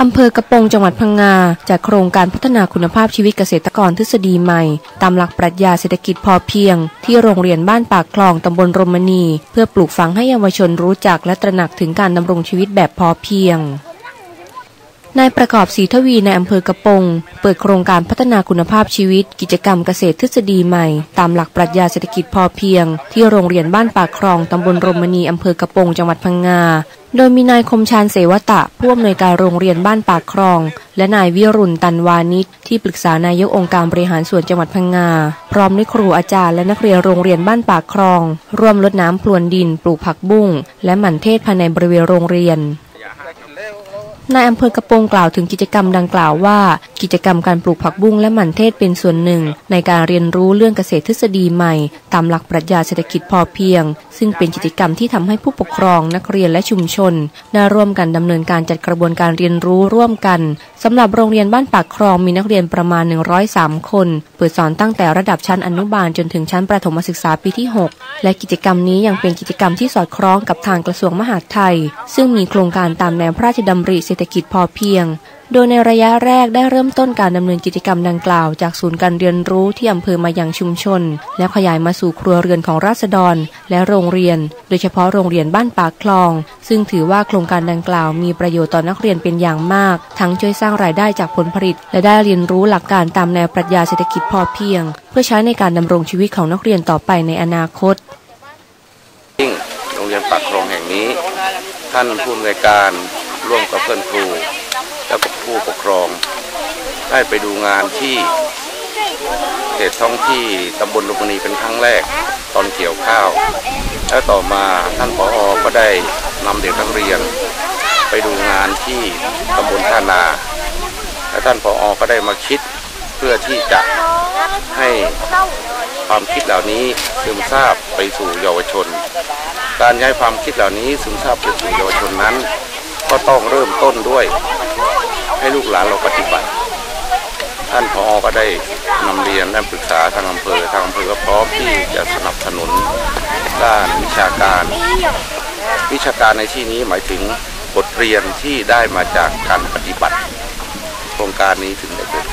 อำเภอกระโปงจังหวัดพังงาจากโครงการพัฒนาคุณภาพชีวิตเกษตรกรทฤษฎีใหม่ ตามหลักปรัชญาเศรษฐกิจพอเพียง ที่โรงเรียนบ้านปากคลองตำบลรมณี เพื่อปลูกฝังให้เยาวชนรู้จักและตระหนักถึงการดำรงชีวิตแบบพอเพียง นายประกอบศรีทวีในอำเภอกระปง เปิดโครงการพัฒนาคุณภาพชีวิต กิจกรรมเกษตรทฤษฎีใหม่ ตามหลักปรัชญาเศรษฐกิจพอเพียง ที่โรงเรียนบ้านปากคลองตำบลรมณีอำเภอกระปงจังหวัดพังงา โดยมีนายคมชานเสวตะผู้อำนวยการโรงเรียนบ้านปากคลอง และนายวิรุณตันวานิชที่ปรึกษานายกองค์การบริหารส่วนจังหวัดพังงา พร้อมด้วยครูอาจารย์และนักเรียนโรงเรียนบ้านปากคลอง ร่วมลดน้ำพรวนดิน ปลูกผักบุ้งและหมั่นเทศภายในบริเวณโรงเรียน นายอำเภอกระโปรงกล่าวถึงกิจกรรมดังกล่าวว่ากิจกรรมการปลูกผักบุ้งและหมั่นเทศเป็นส่วนหนึ่ง ในการเรียนรู้เรื่องเกษตรทฤษฎีใหม่ ตามหลักปรัชญาเศรษฐกิจพอเพียง ซึ่งเป็นกิจกรรมที่ทำให้ผู้ปกครองนักเรียนและชุมชนได้ร่วมกันดำเนินการจัดกระบวนการเรียนรู้ร่วมกันสำหรับโรงเรียนบ้านปากคลองมีนักเรียนประมาณ 103 คน เปิดสอนตั้งแต่ระดับชั้นอนุบาลจนถึงชั้นประถมศึกษาปีที่ 6 และกิจกรรมนี้ยังเป็นกิจกรรมที่สอดคล้องกับทางกระทรวงมหาดไทย ซึ่งมีโครงการตามแนวพระราชดำริเศรษฐกิจพอเพียงโดยในระยะแรกได้เริ่มต้นการดำเนินกิจกรรมดังกล่าว จากศูนย์การเรียนรู้ที่อำเภอมายังชุมชน แล้วขยายมาสู่ครัวเรือนของราษฎร และโรงเรียน โดยเฉพาะโรงเรียนบ้านปากคลอง ซึ่งถือว่าโครงการดังกล่าวมีประโยชน์ต่อนักเรียนเป็นอย่างมาก ทั้งช่วยสร้างรายได้จากผลผลิต และได้เรียนรู้หลักการตามแนวปรัชญาเศรษฐกิจพอเพียง เพื่อใช้ในการดำรงชีวิตของนักเรียนต่อไปในอนาคตโรงเรียนปากคลองแห่งนี้ ท่านผู้อำนวยการร่วมกับเพื่อนครู และผู้ปกครอง ได้ไปดูงานที่เขตท้องที่ตำบลลุมพินีเป็นครั้งแรกตอนเกี่ยวข้าว แล้วต่อมาท่านผออก็ได้นำเด็กนักเรียน ไปดูงานที่ตำบลท่านา และท่านผออก็ได้มาคิดเพื่อที่จะให้ความคิดเหล่านี้ซึมซาบไปสู่เยาวชน การย้ายความคิดเหล่านี้ซึมซาบไปสู่เยาวชนนั้น ก็ต้องเริ่มต้นด้วย ลูกหลานเราปฏิบัติ ท่านพอก็ได้นำเรียนและปรึกษาทางอำเภอทางอำเภอก็พร้อมที่จะสนับสนุนด้านวิชาการ วิชาการในที่นี้หมายถึงบทเรียนที่ได้มาจากการปฏิบัติ โครงการนี้ถึงได้เกิด